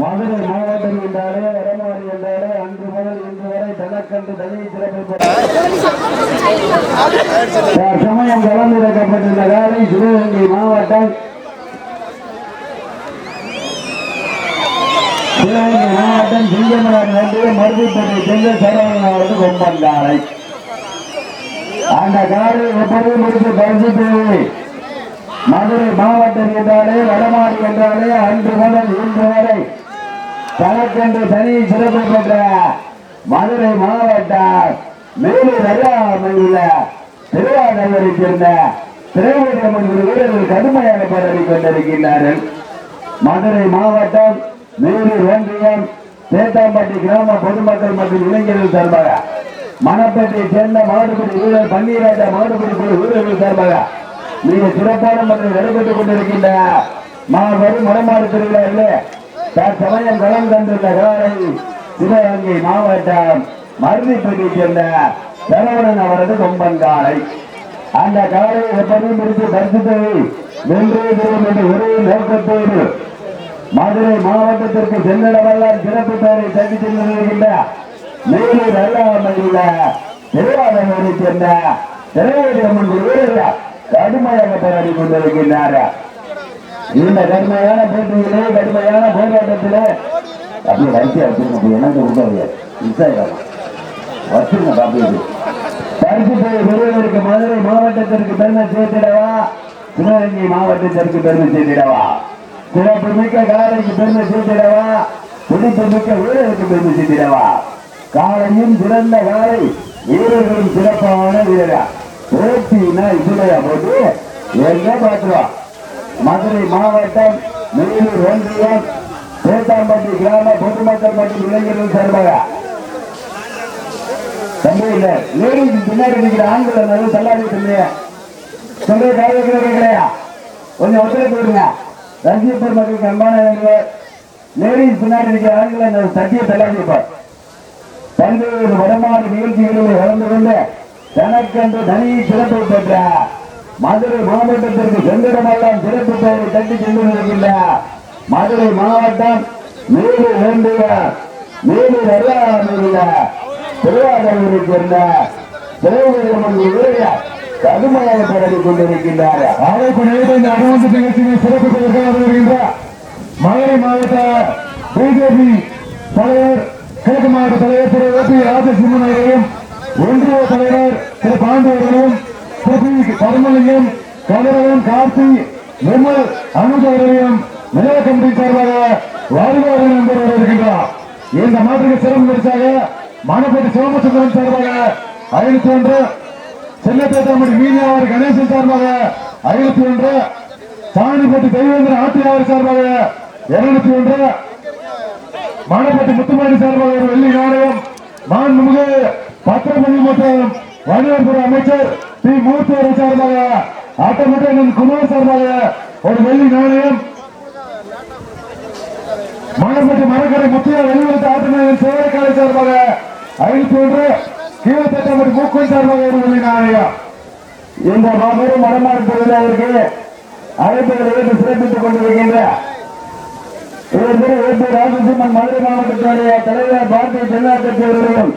மதுரை மாவட்டம் என்றாலே வடமாறி என்றாலே அன்று முதல் இன்று வரை தனக்கன்று தனி சிறப்பு சமயம் கலந்திருக்கப்பட்டிருந்த காலை சிவகங்கை மாவட்டம் சிவகங்கை மாவட்டம் சிங்கமலர் அந்த எப்படி முடித்து மதுரை மாவட்டம் என்றாலே வடமாறி என்றாலே அன்று முதல் இன்று வரை தனக்கென்று தனி சிறப்பு பெற்ற மதுரை மாவட்டம் மேலூர் அருகாமையில் திருவாரூரை சேர்ந்த திரைவீரமன் வீரர்கள் கடுமையாக போராடி கொண்டிருக்கின்றார்கள் மதுரை மாவட்டம் மேலூர் ஒன்றியம் சேத்தாம்பட்டி கிராம பொதுமக்கள் மற்றும் இளைஞர்கள் சார்பாக மணப்பட்டியை சேர்ந்த மாடுபிடி வீரர் பன்னீராஜா மாடுபிடி குழு வீரர்கள் சார்பாக மிக சிறப்பான முறையில் நடைபெற்றுக் கொண்டிருக்கின்ற மாபெரும் மடமாடு திருவிழாவில் தற்சமயம் களம் தந்துள்ள காலை சிவகங்கை மாவட்டம் மருதிப்பட்டியை சேர்ந்த சரவணன் அவரது கொம்பன் காலை. அந்த காலை எப்படியும் பிடித்து பரிசுத்தை வென்றே தரும் என்ற ஒரே நோக்கத்தோடு மதுரை மாவட்டத்திற்கு சென்னிடமெல்லாம் சிறப்பு பெயரை தட்டி சென்றிருக்கின்ற மேலூர் அல்லாமையுள்ள திருவாரூரை சேர்ந்த திரையரம்மன் வீரர்கள் கடுமையாக போராடி கொண்டிருக்கின்றார். இந்த கடுமையான போட்டியிலே கடுமையான போராட்டத்திலே அப்படியே வரிசை வச்சிருக்க எனக்கு உதவிய மிஸ் ஆயிடும் வச்சிருங்க பாப்பி பரிசு பெயர் பெறுவதற்கு மதுரை மாவட்டத்திற்கு பெருமை சேர்த்திடவா? சிவகங்கை மாவட்டத்திற்கு பெருமை சேர்த்திடவா? சிறப்பு மிக்க காலைக்கு பெருமை சேர்த்திடவா? பிடிப்பு மிக்க வீரருக்கு பெருமை சேர்த்திடவா? காலையும் சிறந்த காலை வீரர்களும் சிறப்பான வீரரா போட்டினா இதுலையா போட்டு. எங்க பாத்துருவா மதுரை மாவட்டம் மேலூர் ஒன்றியம் பேட்டாம்பட்டி கிராம பொதுமக்கள் மற்றும் இளைஞர்கள் சார்பாக. தம்பி இல்ல லேடிஸ் பின்னாடி இருக்கிற ஆண்களை தள்ளாடி தம்பி சொல்ற காரியத்தில் கொஞ்சம் ஒத்துழைப்பு விடுங்க ரஞ்சிப்பூர் மக்களுக்கு அன்பான வேண்டுகோள். லேடிஸ் பின்னாடி இருக்கிற ஆண்கள் நான் சட்டியை தள்ளாடிப்பார் பல்வேறு வடமாறு நிகழ்ச்சிகளில் கலந்து கொண்டு தனக்கென்று தனி சிறப்பு பெற்ற மதுரை மாவட்டத்திற்கு சென்றிடமெல்லாம் சிறப்பு பெயரை தட்டி சென்று சென்றிருக்கின்ற மதுரை மாவட்டம் மேலூர் வேண்டிய மேலூர் அருகாமையுள்ள திருவாரூரை சேர்ந்த திரைவீரமன் கடுமையாக பரவி கொண்டிருக்கின்றார். அழைப்பு நேரடி இந்த அனுமதி நிகழ்ச்சியை சிறப்பிப்பதற்காக வருகின்ற மதுரை மாவட்ட பிஜேபி தலைவர் கிழக்கு மாவட்ட தலைவர் திரு ஓ பி ராஜசிம்மன் அவர்களும் ஒன்றிய தலைவர் திரு பாண்டி அவர்களும் திரு பி பரமலிங்கம் கதிரவன் கார்த்தி நிர்மல் அனுஜ் அவர்களையும் நிலைய கமிட்டி சார்பாக வாழ்வார்கள் என்பவர் வருகின்றார் இந்த மாற்றுக்கு சிறப்பு பரிசாக மானப்பட்டி சோமசுந்தரம் சார்பாக ஐநூத்தி ஒன்று செல்லப்பேட்டாமடி மீனவர் கணேசன் சார்பாக ஐநூத்தி ஒன்று சாணிப்பட்டி தெய்வேந்திர ஆத்தியாவர் சார்பாக இருநூத்தி ஒன்று மானப்பட்டி முத்துமாடி சார்பாக ஒரு வெள்ளி நாணயம் மாண்புமிகு பத்திரமணி மற்றும் வணிகத்துறை அமைச்சர் பி. மூர்த்தி அவர்கள் சார்பாக ஆட்டமன்ற குமார் சார்பாக ஒரு வெள்ளி நாணயம். மானப்பட்டி மரக்கரை முத்தியா வெளிவந்த ஆட்டநாயகன் சேவரக்காலை சார்பாக ஐநூத்தி ஒன்று கீழத்தட்டமட்டி மூக்கன் சார்பாக ஒரு வெள்ளி இந்த மாபெரும் மடமாறு தொழிலாளருக்கு அழைப்புகளை ஏற்று சிறப்பித்துக் கொண்டிருக்கின்ற இவர் ராஜசிம்மன் மதுரை மாவட்டத்தினுடைய தலைவர் பாரதிய ஜனதா கட்சி அவர்களையும்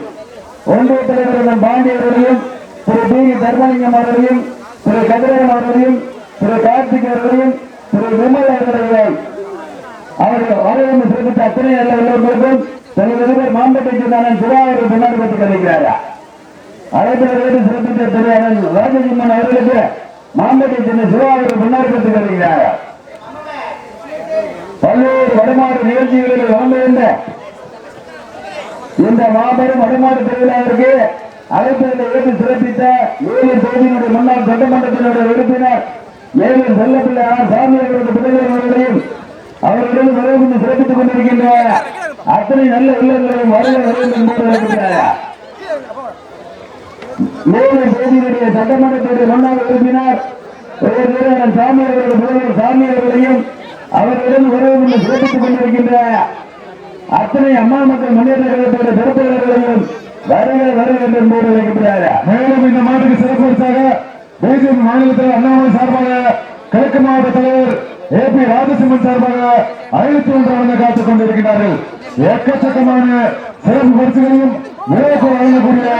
ஒன்றிய தலைவர் பாண்டியவர்களையும் திரு பி தர்மலிங்கம் அவர்களையும் திரு கதிரவன் அவர்களையும் திரு கார்த்திக் அவர்களையும் திரு விமல் அவர்களையும் அவர்கள் வரவேற்பு சிறப்பித்த அத்தனை நல்ல உள்ளவர்களுக்கும் தனது மாம்பட்டை சேர்ந்தான சிவா அவர்கள் பின்னாடி பெற்றுக் கலைக்கிறாரா அழைப்பில் சிறப்பித்த தெரியாதன் அண்ணன் அவர்களுக்கு மாம்பட்டை சேர்ந்த சிவா அவர்கள் பின்னாடி பல்வேறு வடமாறு நிகழ்ச்சிகளில் வளர்ந்திருந்த இந்த மாபெரும் வடமாறு திருவிழாவிற்கு அழைப்பில் ஏற்று சிறப்பித்த ஏழு தொகுதியினுடைய முன்னாள் சட்டமன்றத்தினுடைய உறுப்பினர் ஏழு செல்லப்பிள்ளை சாமி அவர்களது பிள்ளைகள் அவர்களையும் அவர்களுடன் வரவேற்று சிறப்பித்துக் கொண்டிருக்கின்ற அத்தனை நல்ல உள்ளங்களையும் வரவேற்க வேண்டும் என்று இருக்கிறார் மேலும் தேதியினுடைய சட்டமன்றத்துடைய முன்னாள் உறுப்பினர் ஒரு வீரர் சாமி அவர்களது பிள்ளைகள் சாமி அவர்களையும் அவர்களுடன் வரவேற்று சிறப்பித்துக் கொண்டிருக்கின்ற அத்தனை அம்மா மக்கள் முன்னேற்ற கழகத்துடைய சிறப்பாளர்களையும் வருக வருக என்பது இருக்கிறார் மேலும் இந்த மாட்டுக்கு சிறப்பு பரிசாக பிஜேபி மாநிலத்தில் அண்ணாமலை சார்பாக கிழக்கு மாவட்ட தலைவர் ஏ பி ராஜசிம்மன் சார்பாக ஐநூத்தி ஒன்று காத்துக் கொண்டிருக்கிறார்கள் எக்கச்சக்கமான சிறப்பு பரிசுகளையும் விலைக்கு வழங்கக்கூடிய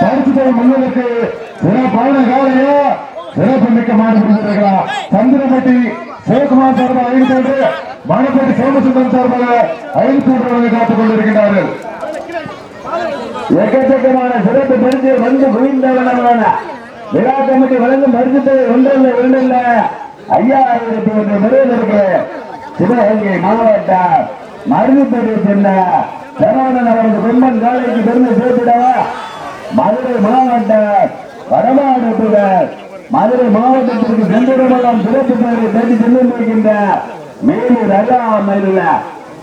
பரிசு தொகை முன்னோருக்கு சிறப்பான காலையா? சிறப்பு மிக்க மாடுபடுகிறார்களா சந்திரப்பட்டி சிவகுமார் சார்பாக ஐந்து ஒன்று மணப்பட்டி சோமசுந்தரம் சார்பாக ஐந்து ஒன்று வழங்க காத்துக் கொண்டிருக்கிறார்கள் எக்கச்சக்கமான சிறப்பு பரிசு வந்து குவிந்தவனமான விழா கமிட்டி வழங்கும் பரிசுத்தை ஒன்றல்ல இரண்டல்ல? ஐயாயிரத்தி ஒன்று பெறுவதற்கு சிவகங்கை மாவட்டம் மருந்துப்பேட்டை சேர்ந்த சரவணன் அவரது பெண்மன் காலைக்கு பெருமை சேர்த்துடவா? மதுரை மாவட்ட வடமாவட்டத்துடன் மதுரை மாவட்டத்திற்கு சென்றிடமெல்லாம் சிறப்பு பெயரை தேடி சென்று வருகின்ற மேலூர் அல்லாமல்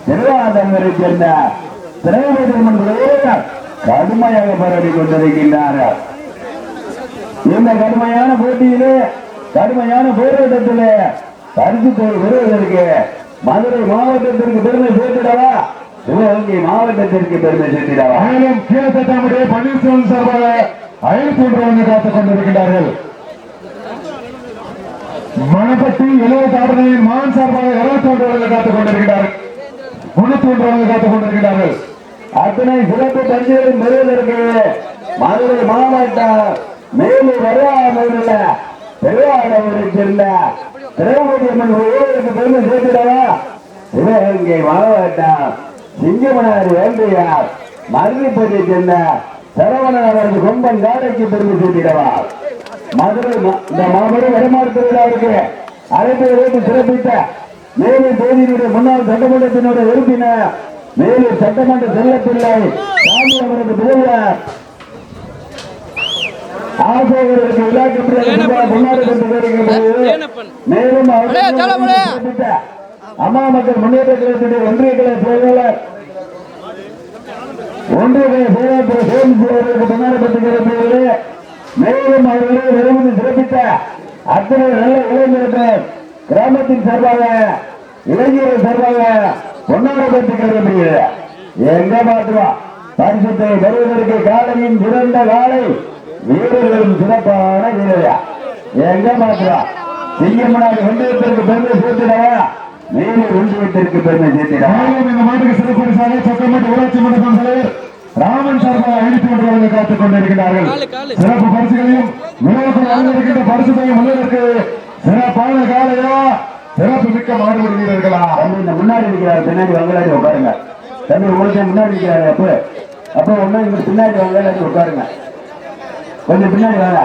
திருவாதங்கரை சேர்ந்த திரைப்படம் கடுமையாக பரவி கொண்டிருக்கின்றார்கள். இந்த கடுமையான போட்டியிலே கடுமையான போராட்டத்திலே கருத்து தொகை பெறுவதற்கு மதுரை மாவட்டத்திற்கு பெருமை சேர்த்திடவா? சிவகங்கை மாவட்டத்திற்கு பெருமை சேர்த்திடவா மேலும் தம்முடைய பன்னீர்செல்வம் சார்பாக ஐநூத்தி ஒன்று வந்து காத்துக் கொண்டிருக்கிறார்கள் மணப்பட்டி இளைய தாபனையின் மான் சார்பாக இருபத்தி ஒன்று வந்து காத்துக் கொண்டிருக்கிறார்கள் முன்னூத்தி ஒன்று வந்து காத்துக் கொண்டிருக்கிறார்கள் அத்தனை சிறப்பு பரிசுகளும் பெறுவதற்கு மதுரை மாவட்டம் மேலூர் வரையாமையில் திருவாரூரில் சேர்ந்த திரௌபதி அம்மன் பெருமை சேர்த்திடவா சிவகங்கை மாவட்டம் சிங்கமனார் வேண்டையார் மருதிப்பதியை சேர்ந்த சரவணன் அவரது கொம்பன் காடைக்கு பெருமை சேர்த்திடவா மதுரை இந்த மாபெரும் வடமாறு திருவிழாவிற்கு அழைப்பை வைத்து சிறப்பித்த மேலும் தேதியினுடைய முன்னாள் சட்டமன்றத்தினுடைய உறுப்பினர் மேலும் சட்டமன்ற செல்லப்பிள்ளை சாமி அவரது முதல்வர் ஆசிரியர்களுக்கு விழா கமிட்டியாக முன்னாடி கொண்டு வருகின்றது மேலும் அவர்கள் அம்மா மக்கள் முன்னேற்ற கழகத்துடைய ஒன்றிய கழக செயலாளர் ஒன்றிய கழக செயலாளர் திரு சோமசி மேலும் அவர்களை விரும்பி சிறப்பித்த அத்தனை நல்ல இளைஞர்கள் கிராமத்தின் சார்பாக இளைஞர்கள் சார்பாக பொன்னாடப்பட்டு கருதப்படுகிறது எங்க பார்த்துவா பரிசுத்தை பெறுவதற்கு காலையின் சிறந்த காலை வீரர்களும் சிறப்பான வீரரா. எங்க மாற்றுவா சிங்கமனார் ஒன்றியத்திற்கு பெருமை சேர்த்துடவா? மேலும் ஒன்றியத்திற்கு பெருமை சேர்த்திடவா மேலும் இந்த மாட்டுக்கு சிறப்பு பரிசாக சொக்கம்பட்டி ஊராட்சி மன்ற தலைவர் ராமன் சார்பாக வந்து காத்துக் கொண்டிருக்கிறார்கள் சிறப்பு பரிசுகளையும் விழாக்கள் வழங்கியிருக்கின்ற பரிசுகளையும் முன்னதற்கு சிறப்பான காலையா சிறப்பு மிக்க மாடுபடி வீரர்களா. இந்த முன்னாடி இருக்கிறார் பின்னாடி வங்கலாடி உட்காருங்க. தம்பி உங்களுக்கு முன்னாடி இருக்கிறாரு அப்ப அப்ப ஒண்ணு இங்க பின்னாடி வங்கலாடி உட்காருங்க. கொஞ்சம் பின்னாடி வாங்க.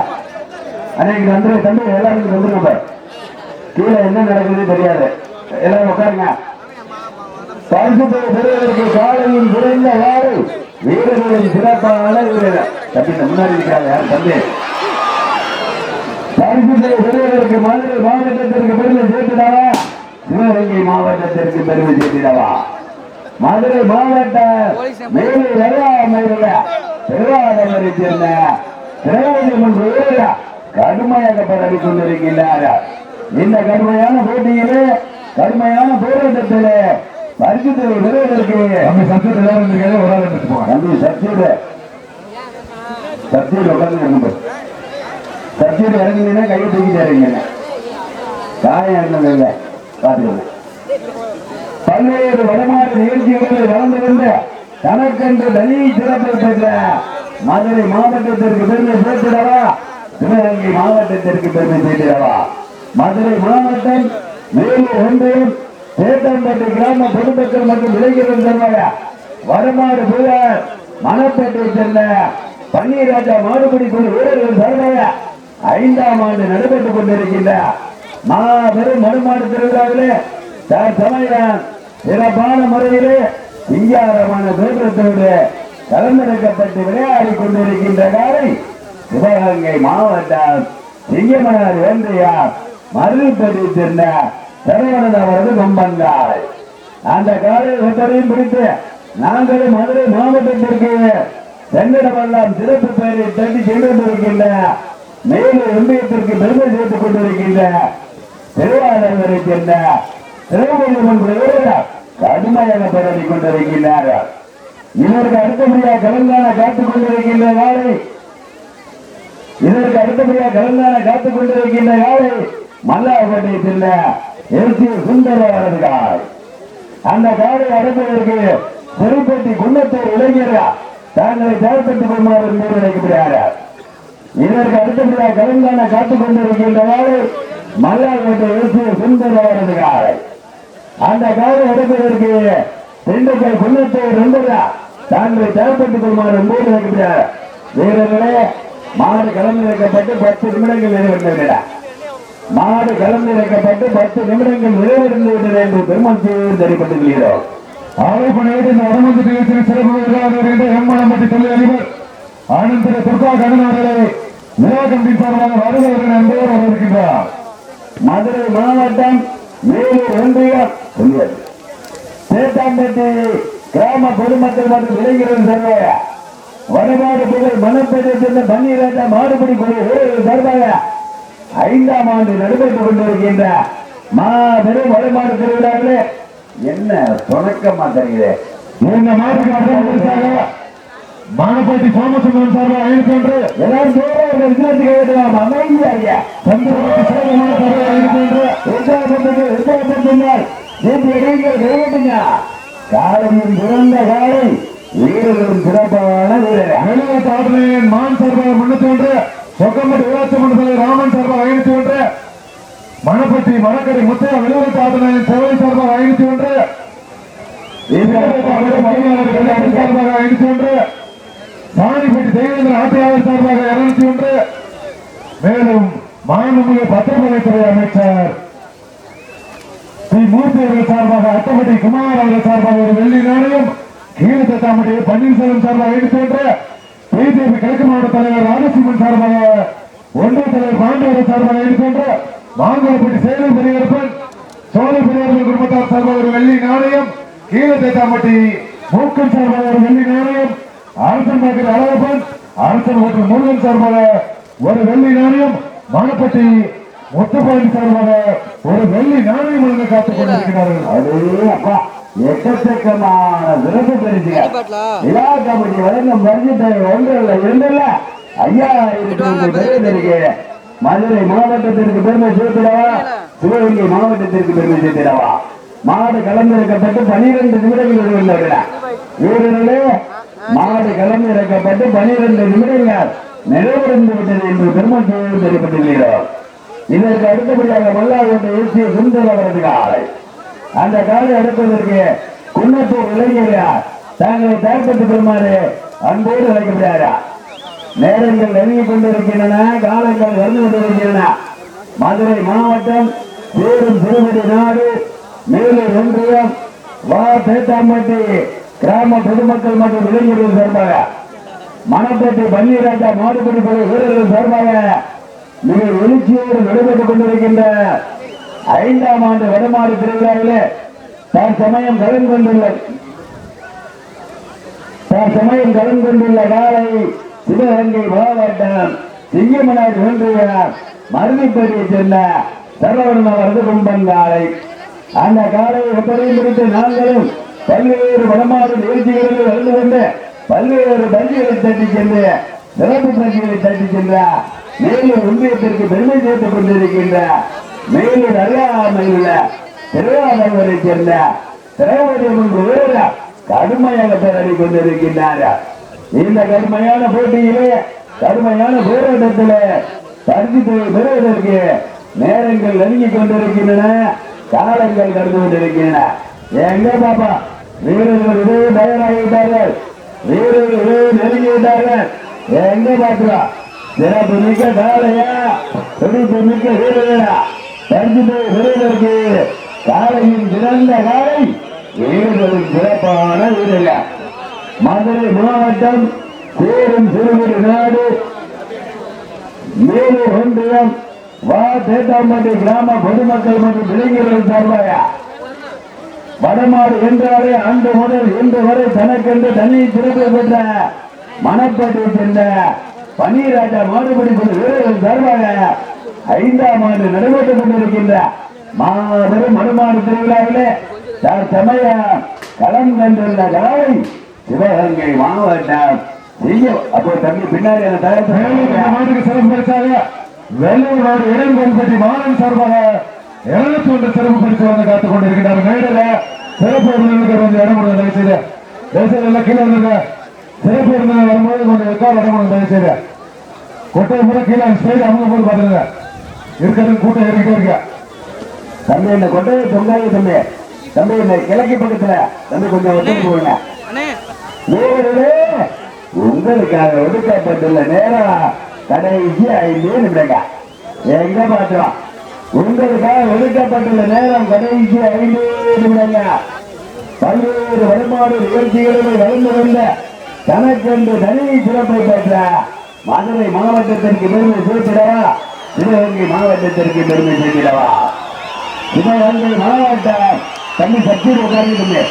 இங்க வந்துரு தம்பி எல்லாரும் வந்துருங்க. கீழே என்ன நடக்குதுன்னு தெரியாது. எல்லாரும் உட்காருங்க. பரிசுத்தை பெறுவதற்கு காலையும் குறைந்த வாறு வீரர்களின் சிறப்பான வீரர். தம்பி முன்னாடி இருக்காங்க யார்? தம்பி. பரிசுத்தை பெறுவதற்கு மதுரை மாவட்டத்திற்கு பெருமை சேர்த்துடாவா சிவகங்கை மாவட்டத்திற்கு பெருமை சேர்த்துடாவா மதுரை மாவட்ட மேலே வரையாமையில் திருவாரூரை சேர்ந்த திரௌபதியம்மன் கோயில் கடுமையாக பரவி கொண்டிருக்கின்றார்கள் இந்த கடுமையான போட்டியிலே கடுமையான போராட்டத்திலே பரிசுத்தை பெறுவதற்கு நம்ம சத்தியத்தில் எல்லாரும் இருந்திருக்காங்க ஒரு ஆள் எடுத்துட்டு போவாங்க தம்பி சத்தியோட சத்தியோட உட்காந்து இறங்க இறங்குனீங்கன்னா கையை தூக்கிட்டு இறங்குங்க காயம் இருந்தது இல்லை. பார்த்துக்கோங்க. பல்வேறு வடமாறு நிகழ்ச்சிகளில் வளர்ந்து வந்த தனக்கென்று தனி சிறப்பை பெற்ற மதுரை மாவட்டத்திற்கு பெருமை சேர்த்திடவா? சிவகங்கை மாவட்டத்திற்கு பெருமை சேர்த்திடவா? மதுரை மாவட்டம் மேலூர் ஒன்றியம் சேத்தம்பட்டி கிராம பொதுமக்கள் மற்றும் இளைஞர்கள் செல்வாங்க வடமாடு புயல் மணப்பேட்டை செல்ல பன்னீராஜா மாடுபிடி குழு வீரர்கள் சார்பாக ஐந்தாம் ஆண்டு நடைபெற்றுக் கொண்டிருக்கின்ற மாபெரும் மறுமாடு திருவிழாவிலே சமயம் சிறப்பான முறையிலே சிங்காரமான தோற்றத்தோடு கலந்தெடுக்கப்பட்டு விளையாடி கொண்டிருக்கின்ற காலை சிவகங்கை மாவட்டம் சிங்கமனார் மருவி மருள்படி சேர்ந்த சரவணன் அவரது கொம்பங்காய் அந்த காலையில் ஒருத்தரையும் பிடித்து நாங்களும் மதுரை மாவட்டத்திற்கு சென்னிடமெல்லாம் சிறப்பு பெயரை தட்டி சென்றிருக்கின்ற மேலும் ஒன்றியத்திற்கு பெருமை சேர்த்துக் கொண்டிருக்கின்ற திருவாரூரை சேர்ந்த திருவள்ளுவன் பிரதேசர் கடுமையாக பரவி கொண்டிருக்கின்றார்கள். இதற்கு அடுத்தபடியாக கலந்தான காத்துக் கொண்டிருக்கின்ற நாளை இதற்கு அடுத்தபடியாக கலந்தான காத்துக் கொண்டிருக்கின்ற நாளை மல்லாபட்டை செல்ல எழுச்சி சுந்தர அவர்கள். அந்த காலை அடைப்பதற்கு திருப்பதி குன்னத்தூர் இளைஞர் தங்களை தயார்படுத்திக் கொள்வார் என்று நினைக்கிறார்கள் இதற்கு அடுத்தபடியாக கலந்தான காத்துக் கொண்டிருக்கின்றவாறு மல்லாபட்டை எழுச்சி சுந்தர அவர்கள். அந்த காலை அடைப்பதற்கு திண்டுக்கல் குன்னத்தூர் நண்பரா தங்களை தயார்படுத்திக் கொள்வார் என்று நினைக்கிறார். வீரர்களே மாடு கலந்திருக்கப்பட்டு பத்து நிமிடங்கள் நிறைவேறிவிட்டன மாடு கலந்திருக்கப்பட்டு பத்து நிமிடங்கள் நிறைவேறிந்து விட்டன என்று பெருமத்தியோடு தெரிவித்துள்ளோம் ஆரோப்பணையோடு இந்த வடமந்து நிகழ்ச்சியில் சிறப்பு விருதாக வருகின்ற எம்மளம்பட்டி தொழில் அதிபர் ஆனந்த் துர்கா கண்ணன் அவர்களை சார்பாக வருகிறவர்கள் என்பவர் மதுரை மாவட்டம் வேலூர் ஒன்றியம் சேத்தாம்பட்டி கிராம பொதுமக்கள் மற்றும் இளைஞர்கள் சர்வே வடமாடு புகழ் மணப்பேட்டை சேர்ந்த பன்னீராஜா குழு சார்பாக ஐந்தாம் ஆண்டு நடைபெற்றுக் கொண்டிருக்கின்ற மாபெரும் வடமாடு திருவிழாவிலே என்ன தொடக்கமா தெரியுது இந்த மாற்றுக்காக மானப்பட்டி சோமசுந்தரம் சார்பாக ஐநூத்தி ஒன்று எல்லாரும் ஒரு விசாரிச்சு கேட்கலாம் அமைதியா ஐயா சந்திரபதி சேகரமான சார்பாக ஐநூத்தி ஒன்று உற்சாகப்படுத்துங்கள், உற்சாகப்படுத்துங்கள். நேற்று இடையில் விளையாட்டுங்க. காலையும் சிறந்த காலை வீரர்களும் சிறப்பான வீரர் மான் சார்பாக முன்னூத்தி ஒன்று சொக்கம்பட்டி ஊராட்சி மன்ற தலைவர் ராமன் சார்பாக ஐநூத்தி ஒன்று மணப்பட்டி மணக்கடை முத்தையா வெளிநாட்டு ஆளுநர் செவலை சார்பாக ஐநூத்தி ஒன்று சார்பாக ஐநூத்தி ஒன்று சாணிப்பட்டி தேவேந்திர ஆட்டையாளர் சார்பாக இருநூத்தி ஒன்று மேலும் மாண்புமிகு பத்திரப்பதித்துறை அமைச்சர் ஸ்ரீ மூர்த்தி அவர்கள் சார்பாக அட்டப்பட்டி குமார் அவர்கள் சார்பாக ஒரு வெள்ளி நாணயம் கீழத்தட்டாம்பட்டி பன்னீர்செல்வம் சார்பாக எடுத்து ஒன்று பிஜேபி கிழக்கு மாவட்ட தலைவர் ராமசிம்மன் சார்பாக ஒன்றிய தலைவர் பாண்டியவர் சார்பாக இருக்கின்ற மாங்கலப்பட்டி சேலம் பெரியவரப்பன் சோழ பெரியவர்கள் குடும்பத்தார் சார்பாக ஒரு வெள்ளி நாணயம் கீழே தேத்தாம்பட்டி மூக்கன் சார்பாக ஒரு வெள்ளி நாணயம் அரசன் பாக்கிற அழகப்பன் அரசன் மற்றும் முருகன் சார்பாக ஒரு வெள்ளி நாணயம் மானப்பட்டி முத்துப்பாண்டி சார்பாக ஒரு வெள்ளி நாணயம் காத்துக் கொண்டிருக்கிறார்கள். அடே அப்பா எக்கச்சக்கமான சிறப்பு பரிசுகள் விழா கமிட்டி வழங்கும் பரிசுத்தை ஒன்றில் இரண்டில் ஐயாயிரத்தி பெருமைக்கு மதுரை மாவட்டத்திற்கு பெருமை சேர்த்திடவா? சிவகங்கை மாவட்டத்திற்கு பெருமை சேர்த்திடவா? மாடு கலந்திருக்கப்பட்டு பனிரெண்டு நிமிடங்கள் உள்ளது வீரர்களே மாடு கலந்திருக்கப்பட்டு பனிரெண்டு நிமிடங்கள் நிறைவடைந்து விட்டது என்று பெருமத்தோடு தெரிவித்துள்ளீர்கள் இதற்கு அடுத்தபடியாக மல்லாவோட்டை ஏசிய சுந்தர அவரது காலை. அந்த காலை எடுப்பதற்கு குன்னத்தூர் இளைஞர் தாங்களை தயார்படுத்திக் கொள்ளுமாறு அன்போடு அழைக்கப்படுகிறாரா நேரங்கள் நெருங்கிக் கொண்டிருக்கின்றன காலங்கள் வந்து கொண்டிருக்கின்றன. மதுரை மாவட்டம் பேரும் திருமதி நாடு மேலூர் ஒன்றியம் வா தேத்தாம்பட்டி கிராம பொதுமக்கள் மற்றும் இளைஞர்கள் சார்பாக மணப்பட்டி பன்னீராஜா மாடுபடி படை வீரர்கள் சார்பாக மிக எழுச்சியோடு நடைபெற்றுக் கொண்டிருக்கின்ற ஐந்தாம் ஆண்டு வடமாறு திருவிழாவிலே தற்சமயம் கலந்து கொண்டுள்ள தற்சமயம் கலந்து கொண்டுள்ள காலை சிவகங்கை மாவட்டம் சிங்கமனார் ஒன்றிய மருதிப்பட்டியை சேர்ந்த சரவணன் அவரது கும்பன் காலை. அந்த காலை ஒப்படையும் குறித்து நாங்களும் பல்வேறு வடமாறு நிகழ்ச்சிகளில் கலந்து கொண்டு பல்வேறு பள்ளிகளை தட்டி சென்று சிறப்பு பள்ளிகளை தட்டி சென்ற மேலும் ஒன்றியத்திற்கு பெருமை சேர்த்துக் கொண்டிருக்கின்ற மேலூர் நல்லா உள்ள திருவாரூரை சேர்ந்த திரௌபதி முன்பு கடுமையாக போராடி கொண்டிருக்கின்றார் இந்த கடுமையான போட்டியிலே கடுமையான போராட்டத்தில் பரிசு பெறுவதற்கு நேரங்கள் நெருங்கிக் கொண்டிருக்கின்றன காலங்கள் கடந்து கொண்டிருக்கின்றன. எங்க பாப்பா? வீரர்கள் இதே தயாராகிவிட்டார்கள். வீரர்கள் இதே நெருங்கிவிட்டார்கள். எங்க பாக்குறா சிறப்பு மிக்க காலையா துடிப்பு மிக்க வீரர்களா? பரிசு பெறுவதற்கு காலையின் சிறந்த காலை வீரர்களின் சிறப்பான வீரர்கள் மதுரை மாவட்டம் சேரும் சிறுவரி நாடு மேலூர் ஒன்றியம் வா தேட்டாம்பட்டி கிராம பொதுமக்கள் மற்றும் இளைஞர்கள் சார்பாக வடமாடு என்றாலே அன்று முதல் இன்று வரை தனக்கென்று தனி திருப்பி பெற்ற மணப்பட்டியை சேர்ந்த பன்னீராஜா மாடுபடி வீரர்கள் சார்பாக ஐந்தாம் ஆண்டு நடைபெற்றுக் கொண்டிருக்கின்ற மாபெரும் மடுமாடு திருவிழாவிலே தற்சமயம் களம் கண்டுள்ள காலை சிவகங்கை மாவட்டம். அப்போ தம்பி பின்னாடி அந்த தயார் மேலும் இந்த மாட்டுக்கு சிறப்பு பரிசாக வெள்ளூர் நாடு இளங்கொன்பட்டி மாநில சார்பாக இருநூத்தி ஒன்று சிறப்பு பரிசு வந்து காத்துக் கொண்டிருக்கிறார். மேடையில சிறப்பு விருந்தினருக்கு வந்து இடம் கொடுங்க தயவு செய்து தயவு செய்து எல்லாம் கீழே வந்துருங்க சிறப்பு விருந்தினர் வரும்போது கொஞ்சம் எக்கால் இடம் கொடுங்க தயவு செய்து கொட்டை முறை கீழே ஸ்டேஜ் அவங்க போது பாத்துருங்க இருக்கிறது கூட்டம் ஏறிக்கிட்டே இருக்க. தம்பி இந்த கொட்டையை தொங்காய தம்பி. தம்பி இந்த கிழக்கு பக்கத்துல. தம்பி கொஞ்சம் போடுங்க வீரர்களே உங்களுக்காக ஒதுக்கப்பட்டுள்ள நேரம் கடைசி ஐந்து நிமிடங்க. எங்க பார்த்தோம் உங்களுக்காக ஒதுக்கப்பட்டுள்ள நேரம் கடைசி ஐந்து நிமிடங்க. பல்வேறு வருமாறு நிகழ்ச்சிகளில் வளர்ந்து வந்த தனக்கென்று தனி சிறப்பை பெற்ற மதுரை மாவட்டத்திற்கு பெருமை சேர்த்திடவா? சிவகங்கை மாவட்டத்திற்கு பெருமை சேர்த்திடவா சிவகங்கை மாவட்டம் தம்பி சக்தியில் உட்கார்ந்துட்டு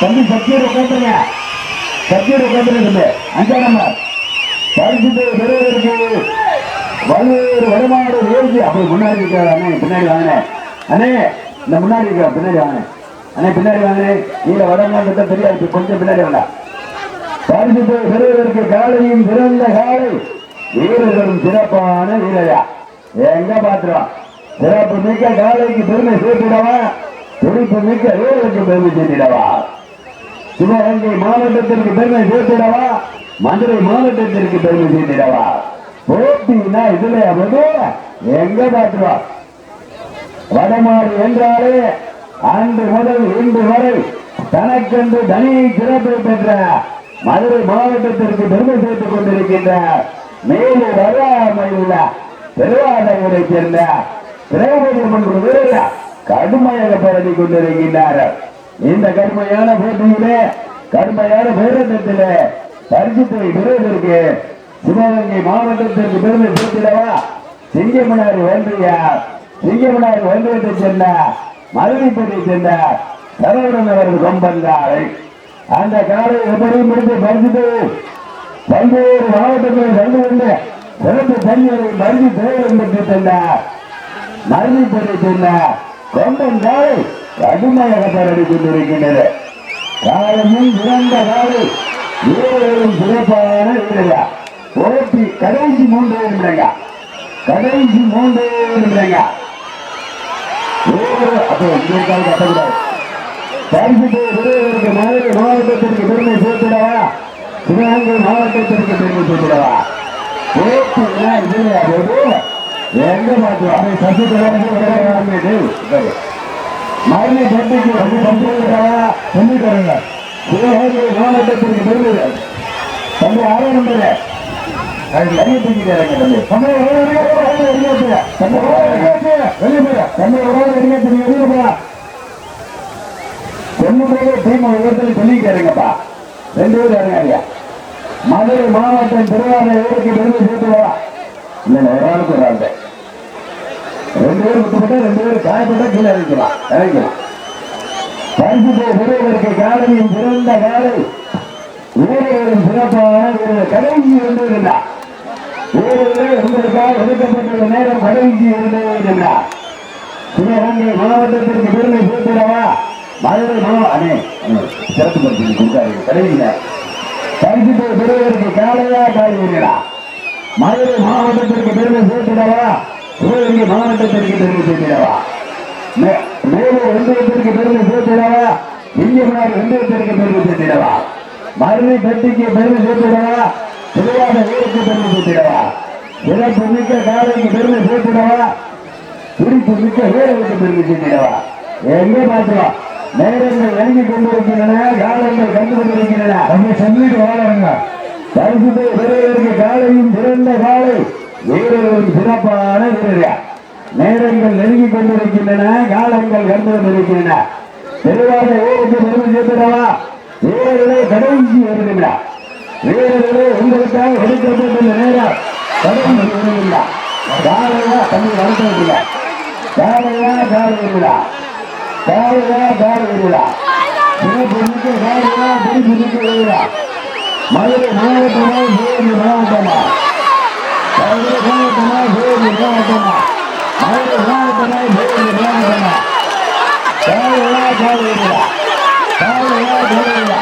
தம்பி சக்தியில் உட்காந்துருங்க சக்தியில் உட்காந்துருக்கு அஞ்சாம் நம்பர். பரிசுத்தை பெறுவதற்கு பல்வேறு வருமாறு உயர்ச்சி அப்படி முன்னாடி இருக்கிறார் அண்ணே பின்னாடி வாங்கினேன் அண்ணே இந்த முன்னாடி இருக்கிற பின்னாடி வாங்கினேன் அண்ணே பின்னாடி வாங்கினேன் கீழே வடமாட்டத்தை தெரியாது. கொஞ்சம் பின்னாடி வேண்டாம் பரிசுத்தை பெறுவதற்கு காலையும் சிறந்த காலை. வீரர்களும் சிறப்பான வீரரா எங்க பாத்துறோம் சிறப்பு மிக்க காலைக்கு பெருமை சேர்த்திடவா? துடிப்பு மிக்க வீரருக்கு பெருமை சேர்த்திடவா? சிவகங்கை மாவட்டத்திற்கு பெருமை சேர்த்திடவா? மதுரை மாவட்டத்திற்கு பெருமை சேர்த்திடவா? போட்டினா இதுல வந்து எங்க பாத்துறோம் வடமாறு என்றாலே அன்று முதல் இன்று வரை தனக்கென்று தனி சிறப்பை பெற்ற மதுரை மாவட்டத்திற்கு பெருமை சேர்த்துக் கொண்டிருக்கின்ற மேலூர் உள்ள திருவாரூரை சேர்ந்த திரௌபதி மன்ற வீரர் கடுமையாக போராடி கொண்டிருக்கின்றார். இந்த கடுமையான போட்டியிலே கடுமையான பேரத்திலே பரிசுத்தை பெறுவதற்கு சிவகங்கை மாவட்டத்திற்கு பெருமை சேர்த்திடவா? சிங்கமனார் ஒன்றியார். சிங்கமனார் ஒன்றியத்தை சேர்ந்த மதுரைப்பேட்டை சேர்ந்த சரவணன் அவர்கள் கொம்பந்தாரை அந்த காலை எப்படி முடிந்து பரிசுத்து பல்வேறு மாவட்டங்களில் வந்து கொண்டு சிறப்பு பணியை மருதி தேவை பெற்று சென்றார் மருதிப்பேட்டை சேர்ந்த கடுமையாக போராடி கொண்டிருக்கின்றது. காலமும் சிறந்த காலை வீரர்களும் சிறப்பான வீரர்களா? போட்டி கடைசி மூன்று நிமிடங்க? கடைசி மூன்று நிமிடங்க? மாவட்டத்திற்கு பெருமை சேர்த்துடவா? சிவகங்கை மாவட்டத்திற்கு பெருமை சேர்த்துடவா? போட்டினா இதுல போது எங்க மாற்றுவோம் அதை சசிகலா மதுரை பட்டிக்கு வந்து பஞ்சாயத்தா சொல்லி தருங்க சிவகங்கை மாவட்டத்திற்கு பெருமை தம்பி ஆரோ நம்பர் வெளியே போயா வெளியே பொண்ணுடைய டீம் ஒவ்வொருத்தரும் சொல்லிக்கிறேங்கப்பா ரெண்டு பேரும் இறங்காங்க மதுரை மாவட்டம் திருவாரூர் ஊருக்கு பெருமை சேர்த்துவா இல்ல ஒரு ஆளுக்கு ஒரு ஆள் ரெண்டு பேர் விட்டுப்பட்டா ரெண்டு பேர் காயப்பட்டா கீழே இறங்கிக்கலாம். இறங்கலாம் பரிசு பெறுவதற்கு காரணியின் சிறந்த காலை. வீரர்களும் சிறப்பான வீரர் கடைசி இருந்ததில்லை இருந்தார் உங்களுக்காக ஒதுக்கப்பட்டுள்ள நேரம் கடைசி இருந்ததில்லை சிவகங்கை மாவட்டத்திற்கு பெருமை சேர்த்துடவா? மதுரை மாவட்டம் சிறப்பு பரிசு கொடுத்தாரு கடைசியில பரிசுத்தை பெறுவதற்கு காலையா காலை வீரரா மதுரை மாவட்டத்திற்கு பெருமை சேர்த்திடவா? சிவகங்கை மாவட்டத்திற்கு பெருமை சேர்த்திடவா? மேலூர் ஒன்றியத்திற்கு பெருமை சேர்த்திடவா? இந்தியமனார் ஒன்றியத்திற்கு பெருமை சேர்த்திடவா? மருதி பெட்டிக்கு பெருமை சேர்த்திடவா? திருவாத ஊருக்கு பெருமை சேர்த்திடவா? சிறப்பு மிக்க காலைக்கு பெருமை சேர்த்திடவா? குறிப்பு மிக்க வீரருக்கு பெருமை சேர்த்திடவா? எங்கே பார்த்துவா நேரங்கள் நெருங்கி கொண்டிருக்கின்றன காலங்கள் கண்டு கொண்டிருக்கின்றன. கொஞ்சம் சொல்லிட்டு வாழறங்க. பரிசுத்தை பெறுவதற்கு காலையும் சிறந்த காலை. வீரர்களும் சிறப்பான வீரர்கள் நேரங்கள் நெருங்கி கொண்டிருக்கின்றன காலங்கள் கண்டு கொண்டிருக்கின்றன. தெளிவாக ஊருக்கு பெருமை சேர்த்திடவா? வீரர்களே கடைசி வருகின்றா. வீரர்களே உங்களுக்காக எடுக்கப்பட்டுள்ள நேரம் கடைசி வருகின்றா. காலையா தண்ணி வளர்த்ததில்லை காலையா காலை காலையா சிறப்பு மிக்க மதுரை சிவகங்கை மாவட்டமா மதுரை மாவட்டமா சிவகங்கை மாவட்டமா மதுரை மாவட்டமா சிவகங்கை மாவட்டமா காலையா காலை வருகிறா காலையா காலை வருகிறா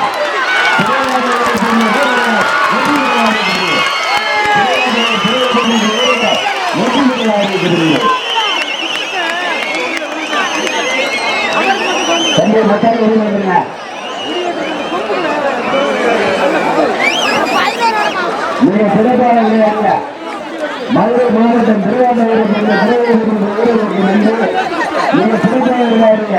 தந்தை மக்கள் வருவாங்க. நீங்க சிறப்பான விளையாடுங்க மதுரை மாவட்டம் திருவாரூர் நீங்க சிறப்பான விளையாடுங்க